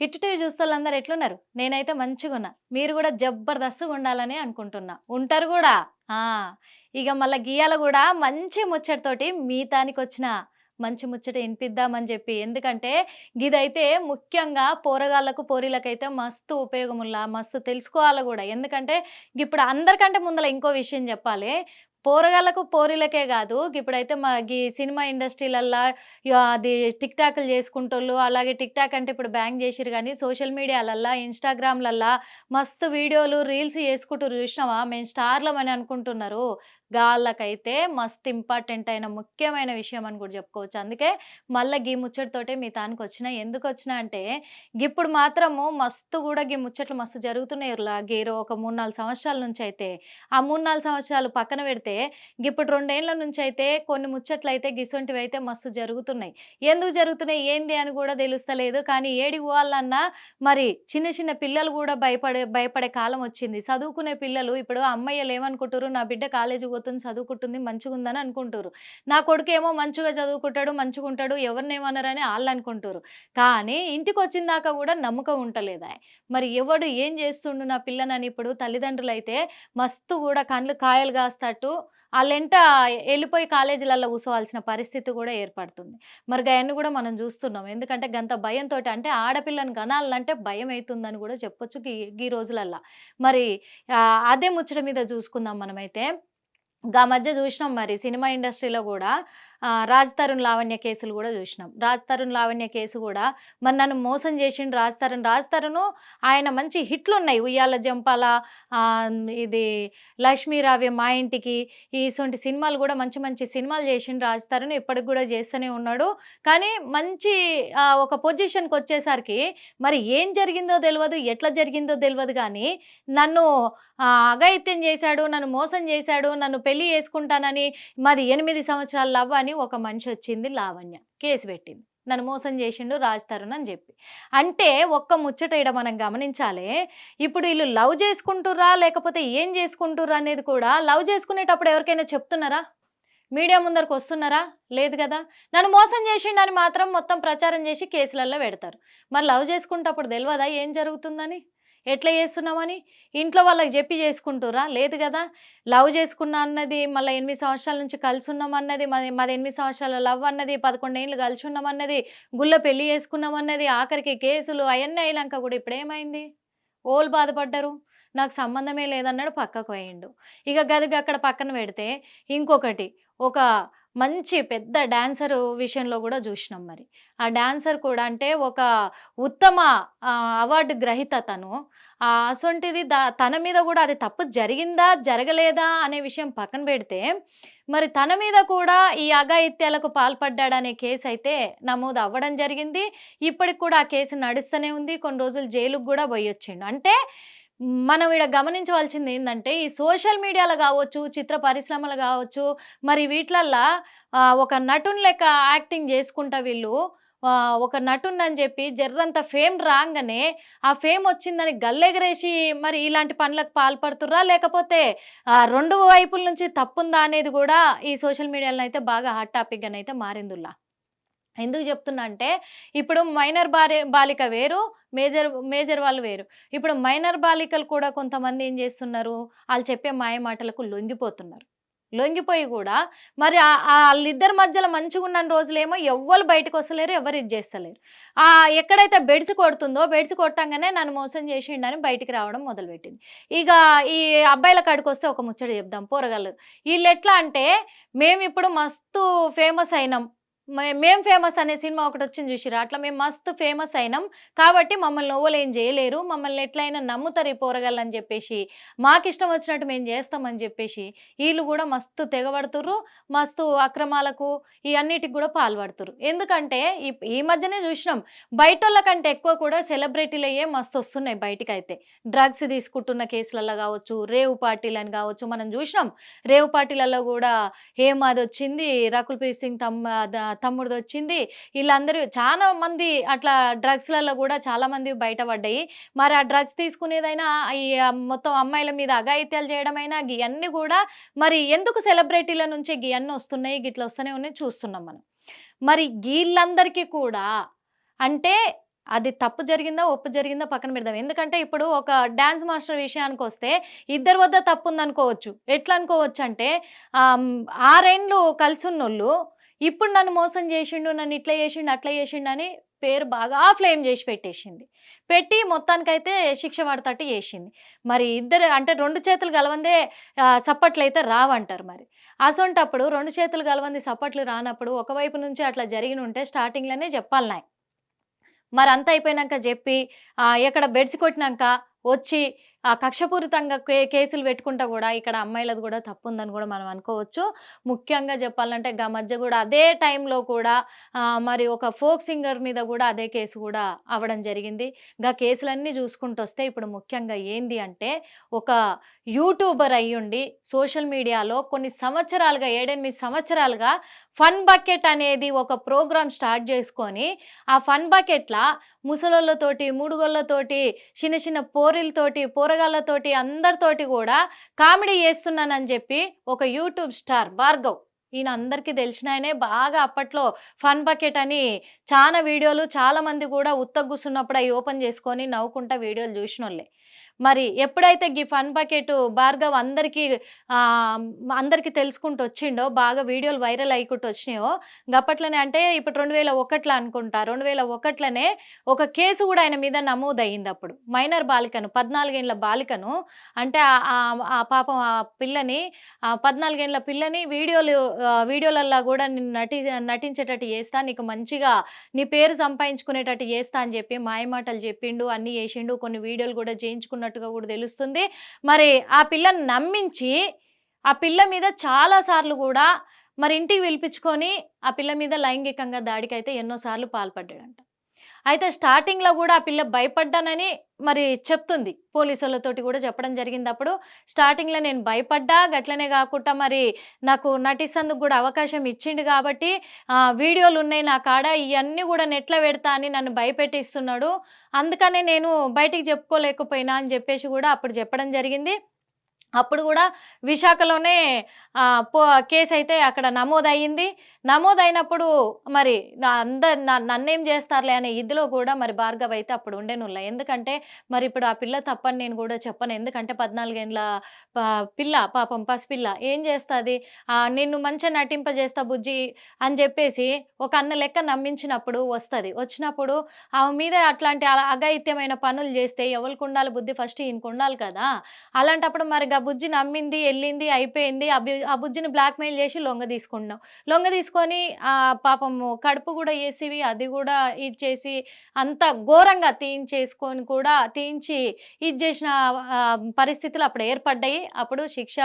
Hit TV చూస్తోళ్ళందరూ ఎట్లున్నారు? నేనైతే మంచిగా ఉన్నా. మీరు కూడా జబర్దస్తుగా ఉండాలని అనుకుంటున్నా. ఉంటారు కూడా. ఇక మళ్ళీ గీయాల కూడా మంచి ముచ్చటతోటి మీతానికి వచ్చిన మంచి ముచ్చట వినిపిద్దామని చెప్పి. ఎందుకంటే గిదైతే ముఖ్యంగా పోరగాళ్ళకు పోరీలకైతే మస్తు ఉపయోగముల్లా మస్తు తెలుసుకోవాలి కూడా. ఎందుకంటే ఇప్పుడు అందరికంటే ముందర ఇంకో విషయం చెప్పాలి. పోరగాళ్ళకు పోరీలకే కాదు. ఇప్పుడైతే మా ఈ సినిమా ఇండస్ట్రీలల్లా అది టిక్ టాక్లు చేసుకుంటోళ్ళు అలాగే టిక్ టాక్ అంటే ఇప్పుడు బ్యాంక్ చేసిరు కానీ సోషల్ మీడియాలల్లా ఇన్స్టాగ్రామ్లల్లా మస్తు వీడియోలు రీల్స్ చేసుకుంటూ చూసినావా? మేము స్టార్లమని అనుకుంటున్నారు. గాళ్ళకైతే మస్తు ఇంపార్టెంట్ అయిన ముఖ్యమైన విషయం అని కూడా చెప్పుకోవచ్చు. అందుకే మళ్ళీ గీ ముచ్చటతోటే మీ తానికి వచ్చిన ఎందుకు వచ్చిన అంటే ఇప్పుడు మాత్రము మస్తు కూడా గీ ముచ్చట్లు మస్తు జరుగుతున్నాయి ఇలా గీరో ఒక మూడు నాలుగు సంవత్సరాల నుంచి అయితే ఆ మూడు నాలుగు సంవత్సరాలు పక్కన పెడితే ఇప్పుడు రెండేళ్ళ నుంచి అయితే కొన్ని ముచ్చట్లు అయితే గిసొంటివి అయితే మస్తు జరుగుతున్నాయి. ఎందుకు జరుగుతున్నాయి? ఏంది అని కూడా తెలుస్తలేదు. కానీ ఏడి పోవాలన్నా మరి చిన్న చిన్న పిల్లలు కూడా భయపడే భయపడే కాలం వచ్చింది. చదువుకునే పిల్లలు ఇప్పుడు అమ్మయ్యలు ఏమనుకుంటారు నా బిడ్డ కాలేజీ పోతుంది చదువుకుంటుంది మంచిగా ఉందని అనుకుంటారు. నా కొడుకు ఏమో మంచిగా చదువుకుంటాడు మంచిగా ఉంటాడు ఎవరినేమన్నారని వాళ్ళు అనుకుంటారు. కానీ ఇంటికి వచ్చిందాక కూడా నమ్మకం ఉంటలేదా మరి ఎవడు ఏం చేస్తుండు నా పిల్లనని ఇప్పుడు తల్లిదండ్రులు అయితే మస్తు కూడా కండ్లు కాయలు కాస్తట్టు వాళ్ళెంట వెళ్ళిపోయి కాలేజీలలో కూర్చోవాల్సిన పరిస్థితి కూడా ఏర్పడుతుంది. మరి గయన్ని కూడా మనం చూస్తున్నాం. ఎందుకంటే గంత భయంతో అంటే ఆడపిల్లని గనాలంటే భయం అవుతుందని కూడా చెప్పొచ్చు ఈ ఈ రోజులల్లా. మరి అదే ముచ్చట మీద చూసుకుందాం మనమైతే. గా మధ్య చూసినాం మరి సినిమా ఇండస్ట్రీలో కూడా. రాజ్ తరుణ్ లావణ్య కేసులు కూడా చూసినాం. రాజ్ తరుణ్ లావణ్య కేసు కూడా మరి నన్ను మోసం చేసిండు రాజ్ తరుణ్. రాజ్ తరుణ్ ఆయన మంచి హిట్లు ఉన్నాయి. ఉయ్యాల జంపాల ఇది లక్ష్మీరావ్య మా ఇంటికి ఇటువంటి సినిమాలు కూడా మంచి మంచి సినిమాలు చేసిండు రాజ్ తరుణ్. ఇప్పటికి కూడా చేస్తూనే ఉన్నాడు. కానీ మంచి ఒక పొజిషన్కి వచ్చేసరికి మరి ఏం జరిగిందో తెలియదు ఎట్లా జరిగిందో తెలియదు కానీ నన్ను ఆ, అఘాయిత్యం చేశాడు నన్ను మోసం చేశాడు నన్ను పెళ్ళి చేసుకుంటానని మరి ఎనిమిది సంవత్సరాల లవ్ అని ఒక మనిషి వచ్చింది లావణ్య. కేసు పెట్టింది. నన్ను మోసం చేసిండు రాజ్ తరుణ్ అని చెప్పి. అంటే ఒక్క ముచ్చట ఈడ మనం గమనించాలి ఇప్పుడు వీళ్ళు లవ్ చేసుకుంటుర్రా లేకపోతే ఏం చేసుకుంటుర్రా అనేది కూడా లవ్ చేసుకునేటప్పుడు ఎవరికైనా చెప్తున్నారా? మీడియా ముందరకు వస్తున్నారా? లేదు కదా? నన్ను మోసం చేసిండని మాత్రం మొత్తం ప్రచారం చేసి కేసులలో పెడతారు. మరి లవ్ చేసుకుంటప్పుడు తెలియదా ఏం జరుగుతుందని? ఎట్లా చేస్తున్నామని ఇంట్లో వాళ్ళకి చెప్పి చేసుకుంటురా లేదు కదా? లవ్ చేసుకున్నా అన్నది మళ్ళీ ఎనిమిది సంవత్సరాల నుంచి కలిసి ఉన్నామన్నది మాది మాది ఎనిమిది సంవత్సరాల లవ్ అన్నది పదకొండేళ్ళు కలిసి ఉన్నామన్నది గుళ్ళ పెళ్ళి చేసుకున్నాం అన్నది ఆఖరికి కేసులు అవన్నీ అయినాక కూడా ఇప్పుడు ఏమైంది? ఓళ్ళు బాధపడ్డారు. నాకు సంబంధమే లేదన్నాడు పక్కకు పోయిండు. ఇక గదిగా అక్కడ పక్కన పెడితే ఇంకొకటి ఒక మంచి పెద్ద డాన్సర్ విషయంలో కూడా చూసినాం మరి. ఆ డాన్సర్ కూడా అంటే ఒక ఉత్తమ అవార్డు గ్రహీత తను. అసొంటిది దా తన మీద కూడా అది తప్పు జరిగిందా జరగలేదా అనే విషయం పక్కన పెడితే మరి తన మీద కూడా ఈ అఘాయిత్యాలకు పాల్పడ్డాడనే కేసు అయితే నమోదు అవ్వడం జరిగింది. ఇప్పటికి కూడా ఆ కేసు నడుస్తూనే ఉంది. కొన్ని రోజులు జైలుకు కూడా పోయొచ్చిండు. అంటే మనం ఇక్కడ గమనించవలసింది ఏంటంటే ఈ సోషల్ మీడియాలో కావచ్చు చిత్ర పరిశ్రమలు కావచ్చు మరి వీటిలల్లా ఒక నటుని లెక్క యాక్టింగ్ చేసుకుంటా వీళ్ళు ఒక నటుని అని చెప్పి జర్రంత ఫేమ్ రాగానే ఆ ఫేమ్ వచ్చిందని గల్లెగరేసి మరి ఇలాంటి పనులకు పాల్పడుతుర్రా? లేకపోతే రెండు వైపుల నుంచి తప్పుందా అనేది కూడా ఈ సోషల్ మీడియాలో అయితే బాగా హాట్ టాపిక్గా అయితే మారిందిలా ఎందుకు చెప్తున్నా అంటే ఇప్పుడు మైనర్ బాలిక వేరు మేజర్ మేజర్ వాళ్ళు వేరు. ఇప్పుడు మైనర్ బాలికలు కూడా కొంతమంది ఏం చేస్తున్నారు? వాళ్ళు చెప్పే మాయ మాటలకు లొంగిపోతున్నారు. లొంగిపోయి కూడా మరి వాళ్ళిద్దరి మధ్యలో మంచిగా ఉన్న రోజులేమో ఎవ్వరు బయటకు వస్తలేరు ఎవరు ఇది చేస్తలేరు. ఆ ఎక్కడైతే బెడ్స్ కొడుతుందో బెడ్స్ కొట్టంగానే నన్ను మోసం చేసిండని బయటికి రావడం మొదలుపెట్టింది. ఇక ఈ అబ్బాయిల కాడికి వస్తే ఒక ముచ్చట చెప్దాం పోరగలదు వీళ్ళు ఎట్లా అంటే మేము ఇప్పుడు మస్తు ఫేమస్ అయినాం. మే- మేం ఫేమస్ అనే సినిమా ఒకటి వచ్చింది చూసిరా అట్లా మేము మస్తు ఫేమస్ అయినాం. కాబట్టి మమ్మల్ని ఓవలు ఏం చేయలేరు. మమ్మల్ని ఎట్లయినా నమ్ముతారు ఈ పోరగాళ్ళు అని చెప్పేసి. మాకు ఇష్టం వచ్చినట్టు మేము చేస్తామని చెప్పేసి. వీళ్ళు కూడా మస్తు తెగబడుతుర్రు. మస్తు అక్రమాలకు ఈ అన్నిటికి కూడా పాల్పడుతురు ఎందుకంటే ఈ ఈ మధ్యనే చూసినాం. బయట కంటే ఎక్కువ కూడా సెలబ్రిటీలయ్యే మస్తు వస్తున్నాయి బయటికి అయితే డ్రగ్స్ తీసుకుంటున్న కేసులలో కావచ్చు రేవు పార్టీలని కావచ్చు మనం చూసినాం. రేవు పార్టీలలో కూడా హేమాది వచ్చింది? రకుల్ ప్రీత్ సింగ్ తమ్మ తమ్ముడిది వచ్చింది వీళ్ళందరూ చాలా మంది అట్లా డ్రగ్స్లలో కూడా చాలా మంది బయటపడ్డాయి. మరి ఆ డ్రగ్స్ తీసుకునేదైనా ఈ మొత్తం అమ్మాయిల మీద అఘాయిత్యాలు చేయడమైనా ఇవన్నీ కూడా మరి ఎందుకు సెలబ్రిటీల నుంచి ఇవన్నీ వస్తున్నాయి గిట్ల వస్తూనే ఉన్నాయి చూస్తున్నాం మనం. మరి వీళ్ళందరికీ కూడా అంటే అది తప్పు జరిగిందా ఒప్పు జరిగిందా పక్కన పెడదాం. ఎందుకంటే ఇప్పుడు ఒక డ్యాన్స్ మాస్టర్ విషయానికి వస్తే ఇద్దరి వద్ద తప్పు ఉందనుకోవచ్చు ఎట్లా అనుకోవచ్చు అంటే ఆరేండ్లు కలిసి ఉన్నోళ్ళు ఇప్పుడు నన్ను మోసం చేసిండు నన్ను ఇట్లా చేసిండు అట్లా చేసిండు అని పేరు బాగా ఫ్లేమ్ చేసి పెట్టేసింది. పెట్టి మొత్తానికైతే శిక్ష పడతట్టు చేసింది. మరి ఇద్దరు అంటే రెండు చేతులు గలవందే సప్పట్లు అయితే రావంటారు మరి. అసొంటప్పుడు రెండు చేతులు గలవంది సప్పట్లు రానప్పుడు ఒకవైపు నుంచి అట్లా జరిగిన ఉంటే స్టార్టింగ్లోనే చెప్పాలి నాయ్. మరి అంత అయిపోయినాక చెప్పి ఎక్కడ బెడ్స్ కొట్టినాక వచ్చి కక్షపూరితంగా కే కేసులు పెట్టుకుంటా కూడా ఇక్కడ అమ్మాయిలది కూడా తప్పు ఉందని కూడా మనం అనుకోవచ్చు. ముఖ్యంగా చెప్పాలంటే గా మధ్య కూడా అదే టైంలో కూడా మరి ఒక ఫోక్ సింగర్ మీద కూడా అదే కేసు కూడా అవ్వడం జరిగింది. గా కేసులన్నీ చూసుకుంటూ వస్తే ఇప్పుడు ముఖ్యంగా ఏంది అంటే ఒక యూట్యూబర్ అయ్యుండి సోషల్ మీడియాలో కొన్ని సంవత్సరాలుగా ఏడెనిమిది సంవత్సరాలుగా ఫన్ బకెట్ అనేది ఒక ప్రోగ్రామ్ స్టార్ట్ చేసుకొని ఆ ఫన్ బకెట్లా ముసలోళ్ళతోటి మూడుగోళ్ళతోటి చిన్న చిన్న పోరిలతోటి పోరగాళ్ళతోటి అందరితోటి కూడా కామెడీ చేస్తున్నానని చెప్పి ఒక యూట్యూబ్ స్టార్ భార్గవ్ ఈయన అందరికీ తెలిసిన ఆయనే బాగా అప్పట్లో ఫన్ బకెట్ అని చాలా వీడియోలు చాలా మంది కూడా ఉత్తగ్గుస్తున్నప్పుడు అవి ఓపెన్ చేసుకొని నవ్వుకుంటా వీడియోలు చూసిన వాళ్ళే మరి ఎప్పుడైతే ఈ ఫన్ బకెట్ భార్గవ్ అందరికీ అందరికీ తెలుసుకుంటూ వచ్చిండో బాగా వీడియోలు వైరల్ అయ్యుకుంటూ వచ్చినాయో గప్పట్లోనే అంటే ఇప్పుడు రెండు వేల ఒకట్లా అనుకుంటా రెండు వేల ఒకట్లోనే ఒక కేసు కూడా ఆయన మీద నమోదయ్యింది అప్పుడు. మైనర్ బాలికను పద్నాలుగేండ్ల బాలికను అంటే ఆ- ఆ- పాపం ఆ పిల్లని పద్నాలుగేండ్ల పిల్లని వీడియోలు ఆ, వీడియోలల్లో కూడా నిన్ను నటి నటించేటట్టు చేస్తా నీకు మంచిగా నీ పేరు సంపాదించుకునేటట్టు చేస్తా అని చెప్పి మాయమాటలు చెప్పిండు అన్నీ చేసిండు కొన్ని వీడియోలు కూడా చేయించుకున్నట్టు చేయించుకున్నట్టుగా కూడా తెలుస్తుంది. మరి ఆ పిల్లను నమ్మించి ఆ పిల్ల మీద చాలా సార్లు కూడా మరి ఇంటికి పిలిపించుకొని ఆ పిల్ల మీద లైంగికంగా దాడికి అయితే ఎన్నోసార్లు పాల్పడ్డాడంట. అయితే స్టార్టింగ్లో కూడా ఆ పిల్ల భయపడ్డానని మరి చెప్తుంది. పోలీసులతోటి కూడా చెప్పడం జరిగింది అప్పుడు స్టార్టింగ్లో నేను భయపడ్డా గట్లనే కాకుండా మరి నాకు నటిస్తేందుకు కూడా అవకాశం ఇచ్చిండు కాబట్టి వీడియోలు ఉన్నాయి నా కాడ ఇవన్నీ కూడా నెట్లో పెడతా అని నన్ను భయపెట్టిస్తున్నాడు. అందుకనే నేను బయటికి చెప్పుకోలేకపోయినా అని చెప్పేసి కూడా అప్పుడు చెప్పడం జరిగింది. అప్పుడు కూడా విశాఖలోనే పో కేసు అయితే అక్కడ నమోదయ్యింది. నమోదైనప్పుడు మరి నా అందరు నన్నేం చేస్తారులే అనే ఇదిలో కూడా మరి భార్గవ్ అయితే అప్పుడు ఉండేనుల్లా ఎందుకంటే మరి ఇప్పుడు ఆ పిల్ల తప్పని నేను కూడా చెప్పను. ఎందుకంటే పద్నాలుగేండ్ల పా- పిల్ల పాపం పసిపిల్ల. ఏం చేస్తుంది? నిన్ను మంచిగా నటింపజేస్తా బుజ్జి అని చెప్పేసి ఒక అన్న లెక్క నమ్మించినప్పుడు వస్తుంది. వచ్చినప్పుడు ఆమె మీద అట్లాంటి అగైత్యమైన పనులు చేస్తే ఎవరికి ఉండాలి బుద్ధి? ఫస్ట్ ఈయనకు ఉండాలి కదా. అలాంటప్పుడు మరి బుజ్జి నమ్మింది వెళ్ళింది అయిపోయింది. ఆ ఆ బుజ్జిని బ్లాక్మెయిల్ చేసి లొంగ తీసుకున్నాం లొంగ తీసుకొని ఆ పాపము కడుపు కూడా వేసివి అది కూడా ఇది చేసి అంత ఘోరంగా తీయించేసుకొని కూడా తీయించి ఇది చేసిన పరిస్థితులు అప్పుడు ఏర్పడ్డాయి. అప్పుడు శిక్ష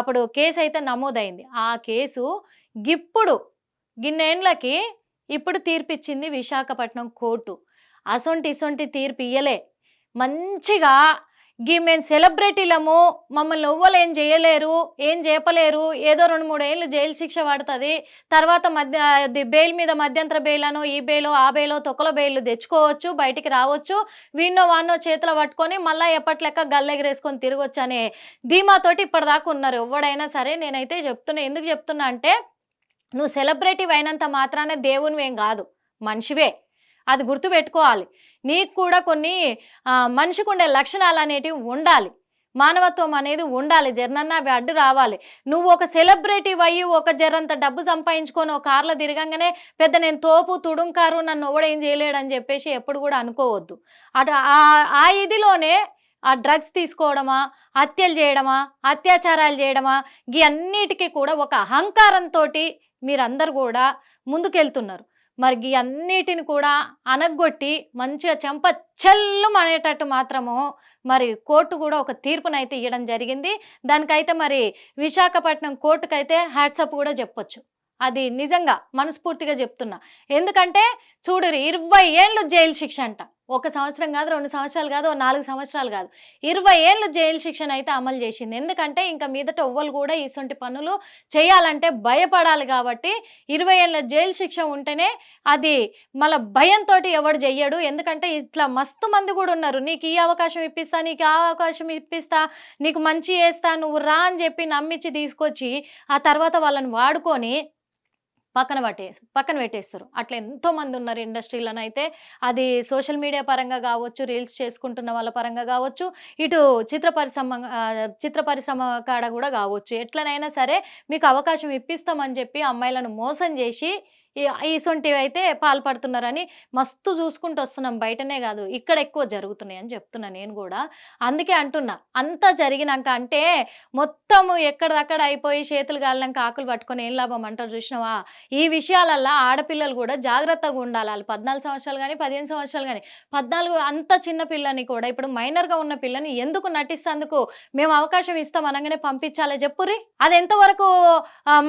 అప్పుడు కేసు అయితే నమోదైంది. ఆ కేసు ఇప్పుడు గిన్నేండ్లకి ఇప్పుడు తీర్పిచ్చింది విశాఖపట్నం కోర్టు. అసొంటి ఇసొంటి తీర్పు ఇయ్యలే మంచిగా గీ మేము సెలబ్రిటీలము మమ్మల్ని ఎవ్వరు ఏం చేయలేరు ఏం చేపలేరు ఏదో రెండు మూడు ఏళ్ళు జైలు శిక్ష పడుతుంది. తర్వాత మధ్య బెయిల్ మీద మధ్యంతర బెయిల్ అను ఈ బెయిలో ఆ బెయిలో తొక్కల బెయిల్ తెచ్చుకోవచ్చు బయటికి రావచ్చు. వీణో వాన్నో చేతిలో పట్టుకొని మళ్ళీ ఎప్పట్లెక్క గల్లెగరేసుకొని తిరగొచ్చు అనే ధీమాతోటి ఇప్పటిదాకా ఉన్నారు. ఎవడైనా సరే నేనైతే చెప్తున్నా ఎందుకు చెప్తున్నా అంటే నువ్వు సెలబ్రిటీ అయినంత మాత్రానే దేవునివేం కాదు మనిషివే. అది గుర్తుపెట్టుకోవాలి. నీకు కూడా కొన్ని మనిషికి ఉండే లక్షణాలు అనేటివి ఉండాలి. మానవత్వం అనేది ఉండాలి. జర్నన్న అవి అడ్డు రావాలి. నువ్వు ఒక సెలబ్రిటీ అయ్యి ఒక జరంత డబ్బు సంపాదించుకొని ఒక కార్లో తిరగంగానే పెద్ద నేను తోపు తుడుంకారు నన్ను ఎవడేం చేయలేడని చెప్పేసి ఎప్పుడు కూడా అనుకోవద్దు. అటు ఆ- ఆ ఇదిలోనే ఆ డ్రగ్స్ తీసుకోవడమా హత్యలు చేయడమా అత్యాచారాలు చేయడమా ఇవన్నిటికీ అన్నిటికీ కూడా ఒక అహంకారంతో మీరందరూ కూడా ముందుకెళ్తున్నారు. మరి అన్నిటిని కూడా అనగొట్టి మంచిగా చెంప చెల్లు అనేటట్టు మాత్రము మరి కోర్టు కూడా ఒక తీర్పునైతే ఇవ్వడం జరిగింది. దానికైతే మరి విశాఖపట్నం కోర్టుకైతే హ్యాట్సప్ కూడా చెప్పొచ్చు. అది నిజంగా మనస్ఫూర్తిగా చెప్తున్నా. ఎందుకంటే చూడు ఇరవై ఏళ్ళు జైలు శిక్ష అంట. ఒక సంవత్సరం కాదు రెండు సంవత్సరాలు కాదు ఓ నాలుగు సంవత్సరాలు కాదు. ఇరవై ఏళ్ళు జైలు శిక్షణ అయితే అమలు చేసింది. ఎందుకంటే ఇంకా మీదట ఎవ్వరు కూడా ఇటువంటి పనులు చేయాలంటే భయపడాలి కాబట్టి ఇరవై ఏళ్ళ జైలు శిక్ష ఉంటేనే అది మళ్ళీ భయంతో ఎవడు చెయ్యడు. ఎందుకంటే ఇట్లా మస్తు మంది కూడా ఉన్నారు. నీకు ఈ అవకాశం ఇప్పిస్తా నీకు ఆ అవకాశం ఇప్పిస్తా నీకు మంచి చేస్తా నువ్వు రా అని చెప్పి నమ్మించి తీసుకొచ్చి ఆ తర్వాత వాళ్ళని వాడుకొని పక్కన పట్టే పక్కన పెట్టేస్తారు. అట్లా ఎంతోమంది ఉన్నారు ఇండస్ట్రీలను అయితే అది సోషల్ మీడియా పరంగా కావచ్చు రీల్స్ చేసుకుంటున్న వాళ్ళ పరంగా కావచ్చు ఇటు చిత్ర పరిశ్రమ చిత్ర పరిశ్రమ కాడ కూడా కావచ్చు. ఎట్లనైనా సరే మీకు అవకాశం ఇప్పిస్తామని చెప్పి అమ్మాయిలను మోసం చేసి ఇసొంటివి అయితే పాల్పడుతున్నారని మస్తు చూసుకుంటూ వస్తున్నాం. బయటనే కాదు ఇక్కడ ఎక్కువ జరుగుతున్నాయి అని చెప్తున్నా నేను కూడా. అందుకే అంటున్నా అంతా జరిగినాక అంటే మొత్తము ఎక్కడదక్కడ అయిపోయి చేతులు గాలినాక ఆకులు పట్టుకొని ఏం లాభం అంటారు చూసినావా? ఈ విషయాలల్లో ఆడపిల్లలు కూడా జాగ్రత్తగా ఉండాలి. వాళ్ళు పద్నాలుగు సంవత్సరాలు కానీ పదిహేను సంవత్సరాలు కానీ పద్నాలుగు అంత చిన్న పిల్లని కూడా ఇప్పుడు మైనర్గా ఉన్న పిల్లని ఎందుకు నటిస్తేందుకు మేము అవకాశం ఇస్తాం అనగానే పంపించాలి చెప్పుర్రి. అది ఎంతవరకు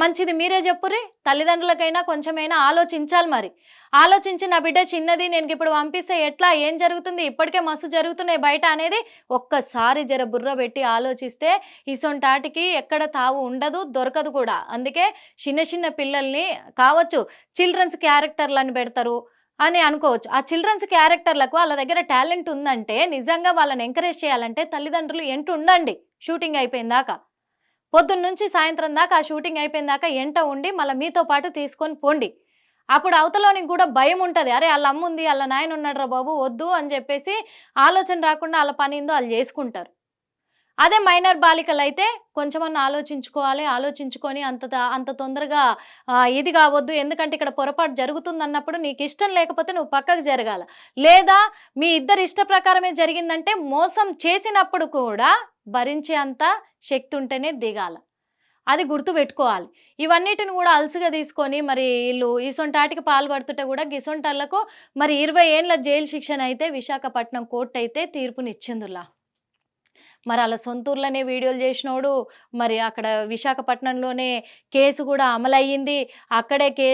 మంచిది మీరే చెప్పుర్రి? తల్లిదండ్రులకైనా కొంచెమైనా ఆలోచించాలి మరి. ఆలోచించి నా బిడ్డ చిన్నది నేను ఇప్పుడు పంపిస్తే ఎట్లా ఏం జరుగుతుంది ఇప్పటికే మస్తు జరుగుతున్నాయి బయట అనేది ఒక్కసారి జర బుర్ర పెట్టి ఆలోచిస్తే ఇసొంటాటికి ఎక్కడ తావు ఉండదు దొరకదు కూడా. అందుకే చిన్న చిన్న పిల్లల్ని కావచ్చు చిల్డ్రన్స్ క్యారెక్టర్లను పెడతారు అని అనుకోవచ్చు. ఆ చిల్డ్రన్స్ క్యారెక్టర్లకు వాళ్ళ దగ్గర టాలెంట్ ఉందంటే నిజంగా వాళ్ళని ఎంకరేజ్ చేయాలంటే తల్లిదండ్రులు ఎంటు ఉండండి షూటింగ్ అయిపోయిందాకా. పొద్దున్నుంచి సాయంత్రం దాకా ఆ షూటింగ్ అయిపోయిన దాకా ఎంట ఉండి మళ్ళీ మీతో పాటు తీసుకొని పోండి. అప్పుడు అవతలోనికి కూడా భయం ఉంటుంది. అరే వాళ్ళ అమ్మ ఉంది వాళ్ళ నాయన ఉన్నాడు బాబు వద్దు అని చెప్పేసి ఆలోచన రాకుండా వాళ్ళ పని ఏందో వాళ్ళు చేసుకుంటారు. అదే మైనర్ బాలికలు అయితే కొంచెమన్నా ఆలోచించుకోవాలి ఆలోచించుకొని అంత త- అంత తొందరగా ఇది కావద్దు ఎందుకంటే ఇక్కడ పొరపాటు జరుగుతుంది అన్నప్పుడు నీకు ఇష్టం లేకపోతే నువ్వు పక్కకు జరగాల. లేదా మీ ఇద్దరి ఇష్ట ప్రకారమే జరిగిందంటే మోసం చేసినప్పుడు కూడా భరించే అంత శక్తి ఉంటేనే దిగాల. అది గుర్తు పెట్టుకోవాలి ఇవన్నిటిని కూడా అలసిగా తీసుకొని మరి వీళ్ళు ఈసొంటాటికి పాల్పడుతుంటే కూడా గిసొంటాళ్ళకు మరి ఇరవై ఏండ్ల జైలు శిక్షణ అయితే విశాఖపట్నం కోర్టు అయితే తీర్పునిచ్చిందిలా. మరి అలా సొంతూరులోనే వీడియోలు చేసినోడు మరి అక్కడ విశాఖపట్నంలోనే కేసు కూడా అమలయ్యింది. అక్కడే కే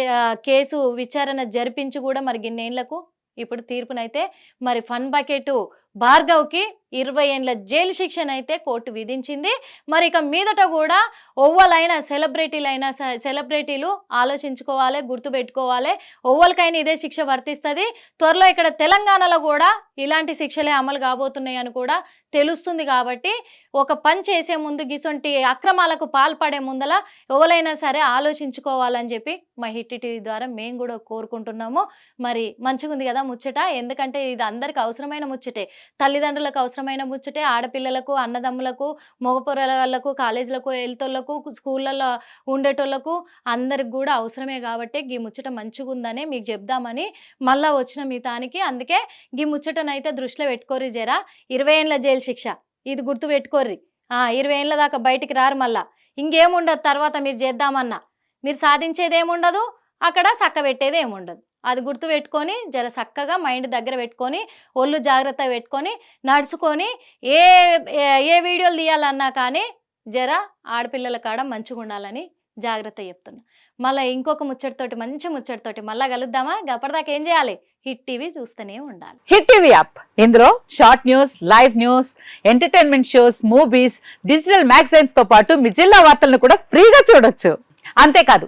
కేసు విచారణ జరిపించి కూడా మరి గిన్నేళ్ళకు ఇప్పుడు తీర్పునైతే మరి ఫన్ బకెట్ భార్గవ్కి ఇరవై ఏండ్ల జైలు శిక్షణ అయితే కోర్టు విధించింది. మరి ఇక మీదట కూడా ఒవ్వలైన సెలబ్రిటీలైనా సెలబ్రిటీలు ఆలోచించుకోవాలి గుర్తుపెట్టుకోవాలి. ఒవ్వలకైనా ఇదే శిక్ష వర్తిస్తుంది. త్వరలో ఇక్కడ తెలంగాణలో కూడా ఇలాంటి శిక్షలే అమలు కాబోతున్నాయి అని కూడా తెలుస్తుంది కాబట్టి ఒక పని చేసే ముందు గిసొంటి అక్రమాలకు పాల్పడే ముందల ఎవరైనా సరే ఆలోచించుకోవాలని చెప్పి మా హిట్ టీవీ ద్వారా మేము కూడా కోరుకుంటున్నాము. మరి మంచిగా ఉంది కదా ముచ్చట. ఎందుకంటే ఇది అందరికి అవసరమైన ముచ్చటే. తల్లిదండ్రులకు అవసరమైన ముచ్చటే ఆడపిల్లలకు అన్నదమ్ములకు మగపొరలకు కాలేజీలకు వెళ్తోళ్ళకు స్కూళ్ళల్లో ఉండేటోళ్ళకు అందరికి కూడా అవసరమే కాబట్టి ఈ ముచ్చట మంచిగా ఉందని మీకు చెప్దామని మళ్ళా వచ్చిన మీ తానికి. అందుకే ఈ ముచ్చటనైతే దృష్టిలో పెట్టుకోర్రి జరా. ఇరవై ఏళ్ళ జైలు శిక్ష. ఇది గుర్తు పెట్టుకోర్రి. ఆ, ఇరవై ఏళ్ళ దాకా బయటికి రారు మళ్ళా. ఇంకేముండదు తర్వాత మీరు చేద్దామన్నా. మీరు సాధించేది ఏముండదు అక్కడ సక్కబెట్టేది ఏముండదు అది గుర్తు పెట్టుకొని జర చక్కగా మైండ్ దగ్గర పెట్టుకొని ఒళ్ళు జాగ్రత్త పెట్టుకొని నడుచుకొని ఏ ఏ- వీడియోలు తీయాలన్నా కానీ జర ఆడపిల్లల కాడ మంచిగా ఉండాలని జాగ్రత్త చెప్తున్నా. మళ్ళీ ఇంకొక ముచ్చటితోటి మంచి ముచ్చటితోటి మళ్ళీ కలుద్దామా? గప్పటిదాకా ఏం చేయాలి? హిట్ టీవీ చూస్తూనే ఉండాలి. Hit TV app. ఇందులో short news live news entertainment shows movies digital మ్యాగజైన్స్తో పాటు మీ జిల్లా వార్తలను కూడా ఫ్రీగా చూడొచ్చు. అంతేకాదు